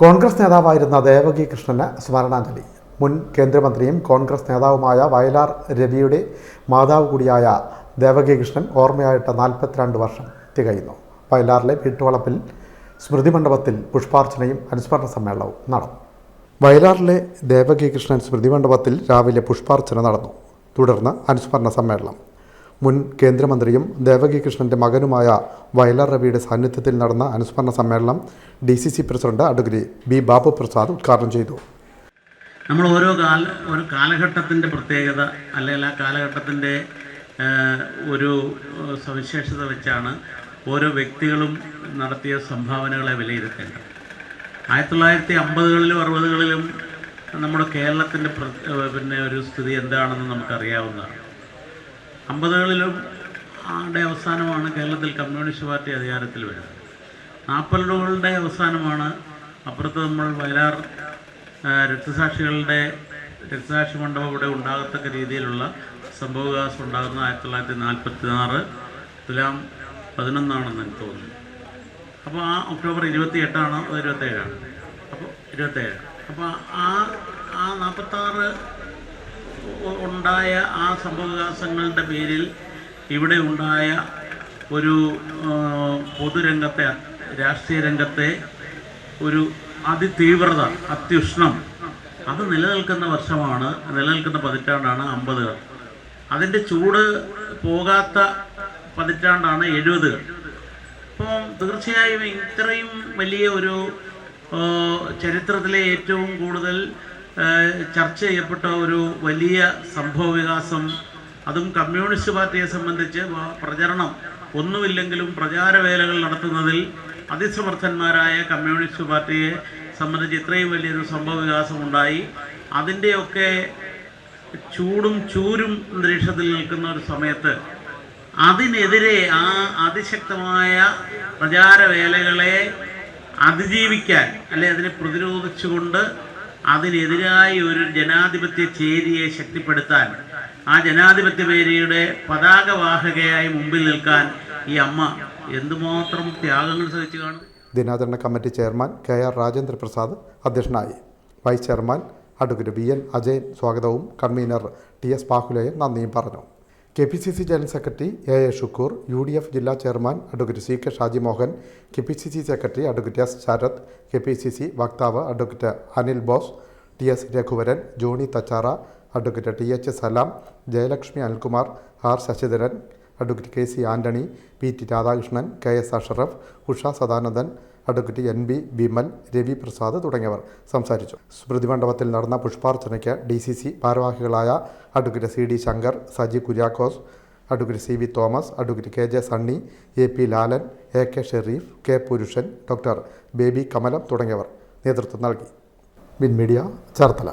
കോൺഗ്രസ് നേതാവായിരുന്ന ദേവകി കൃഷ്ണന് സ്മരണാഞ്ജലി. മുൻ കേന്ദ്രമന്ത്രിയും കോൺഗ്രസ് നേതാവുമായ വയലാർ രവിയുടെ മാതാവ് കൂടിയായ ദേവകി കൃഷ്ണൻ ഓർമ്മയായിട്ട് നാൽപ്പത്തിരണ്ട് വർഷം തികയുന്നു. വയലാറിലെ വീട്ടുവളപ്പിൽ സ്മൃതി മണ്ഡപത്തിൽ പുഷ്പാർച്ചനയും അനുസ്മരണ സമ്മേളനവും നടന്നു. വയലാറിലെ ദേവകി കൃഷ്ണൻ സ്മൃതി മണ്ഡപത്തിൽ രാവിലെ പുഷ്പാർച്ചന നടന്നു. തുടർന്ന് അനുസ്മരണ സമ്മേളനം മുൻ കേന്ദ്രമന്ത്രിയും ദേവകി കൃഷ്ണന്റെ മകനുമായ വയലാർ രവിയുടെ സാന്നിധ്യത്തിൽ നടന്ന അനുസ്മരണ സമ്മേളനം D C C president advocate B Babu Prasad ഉദ്ഘാടനം ചെയ്തു. നമ്മൾ ഓരോ കാല ഒരു കാലഘട്ടത്തിന്റെ പ്രത്യേകത അല്ലെങ്കിൽ ആ കാലഘട്ടത്തിന്റെ ഒരു സവിശേഷത വെച്ചാണ് ഓരോ വ്യക്തികളും നടത്തിയ സംഭാവനകളെ വിലയിരുത്തേണ്ടത്. ആയിരത്തി തൊള്ളായിരത്തി അമ്പതുകളിലും അറുപതുകളിലും നമ്മുടെ കേരളത്തിന്റെ പിന്നെ ഒരു സ്ഥിതി എന്താണെന്ന് നമുക്കറിയാവുന്നതാണ്. അമ്പതുകളിലും ആടെ അവസാനമാണ് കേരളത്തിൽ കമ്മ്യൂണിസ്റ്റ് പാർട്ടി അധികാരത്തിൽ വരുന്നത്. നാൽപ്പതുകളുടെ അവസാനമാണ് അപ്പുറത്ത് നമ്മൾ വയലാർ രക്തസാക്ഷികളുടെ രക്തസാക്ഷി മണ്ഡപം ഇവിടെ ഉണ്ടാകത്തക്ക രീതിയിലുള്ള സംഭവവികാസം ഉണ്ടാകുന്ന ആയിരത്തി തൊള്ളായിരത്തി നാൽപ്പത്തി ആറ് തുലാം പതിനൊന്നാണെന്ന് എനിക്ക് തോന്നുന്നു. അപ്പോൾ ആ ഒക്ടോബർ ഇരുപത്തി എട്ടാണോ അത് ഇരുപത്തേഴാണ്. അപ്പോൾ ഇരുപത്തേഴ്. അപ്പോൾ ആ ആ നാൽപ്പത്താറ് ഉണ്ടായ ആ സംഭവവികാസങ്ങളുടെ പേരിൽ ഇവിടെ ഉണ്ടായ ഒരു പൊതുരംഗത്തെ രാഷ്ട്രീയ രംഗത്തെ ഒരു അതിതീവ്രത അത്യുഷ്ണം അത് നിലനിൽക്കുന്ന വർഷമാണ് നിലനിൽക്കുന്ന പതിറ്റാണ്ടാണ് അമ്പതുകൾ അതിന്റെ ചൂട് പോകാത്ത പതിറ്റാണ്ടാണ് എഴുപതുകൾ അപ്പം തീർച്ചയായും ഇത്രയും വലിയ ഒരു ചരിത്രത്തിലെ ഏറ്റവും കൂടുതൽ ചർച്ച ചെയ്യപ്പെട്ട ഒരു വലിയ സംഭവ വികാസം അതും കമ്മ്യൂണിസ്റ്റ് പാർട്ടിയെ സംബന്ധിച്ച് പ്രചരണം ഒന്നുമില്ലെങ്കിലും പ്രചാരവേലകൾ നടത്തുന്നതിൽ അതിസമർത്ഥന്മാരായ കമ്മ്യൂണിസ്റ്റ് പാർട്ടിയെ സംബന്ധിച്ച് ഇത്രയും വലിയൊരു സംഭവ വികാസം ഉണ്ടായി അതിന്റെയൊക്കെ ചൂടും ചൂരും അന്തരീക്ഷത്തിൽ നിൽക്കുന്ന ഒരു സമയത്ത് അതിനെതിരെ ആ അതിശക്തമായ പ്രചാരവേലകളെ അതിജീവിക്കാൻ അല്ലെ അതിനെ പ്രതിരോധിച്ചുകൊണ്ട് അതിനെതിരായി ഒരു ജനാധിപത്യ ചേരിയെ ശക്തിപ്പെടുത്താൻ ആ ജനാധിപത്യ പേരിയുടെ പതാകവാഹകയായി മുമ്പിൽ നിൽക്കാൻ ഈ അമ്മ എന്തുമാത്രം ത്യാഗങ്ങൾ സഹിച്ചു കാണും. ദിനാചരണ committee chairman K R Rajendra Prasad അധ്യക്ഷനായി. Vice chairman advocate B N Ajayan സ്വാഗതവും കൺവീനർ ടി എസ് പാഹുലയും നന്ദിയും പറഞ്ഞു. K P C C general secretary A A Shukoor U D F ജില്ലാ chairman advocate C K Shaji Mohan K P C C secretary advocate S Sarath K P C C വക്താവ് advocate Anil Bose T S Raghuvaran Johny Thachara advocate T H Salam Jayalakshmi Anilkumar R Sasidharan advocate K C Antony P T Radhakrishnan K S Ashraf Usha Sadanandan advocate N B Vimal Ravi Prasad തുടങ്ങിയവർ സംസാരിച്ചു. സ്മൃതി മണ്ഡപത്തിൽ നടന്ന പുഷ്പാർച്ചനയ്ക്ക് D C C ഭാരവാഹികളായ advocate C D Shankar Saji Kuriakose advocate C V Thomas advocate K J Sunny A P Lalan A K Sherif K Purushan doctor Baby Kamalam തുടങ്ങിയവർ നേതൃത്വം നൽകി. Win media Cherthala.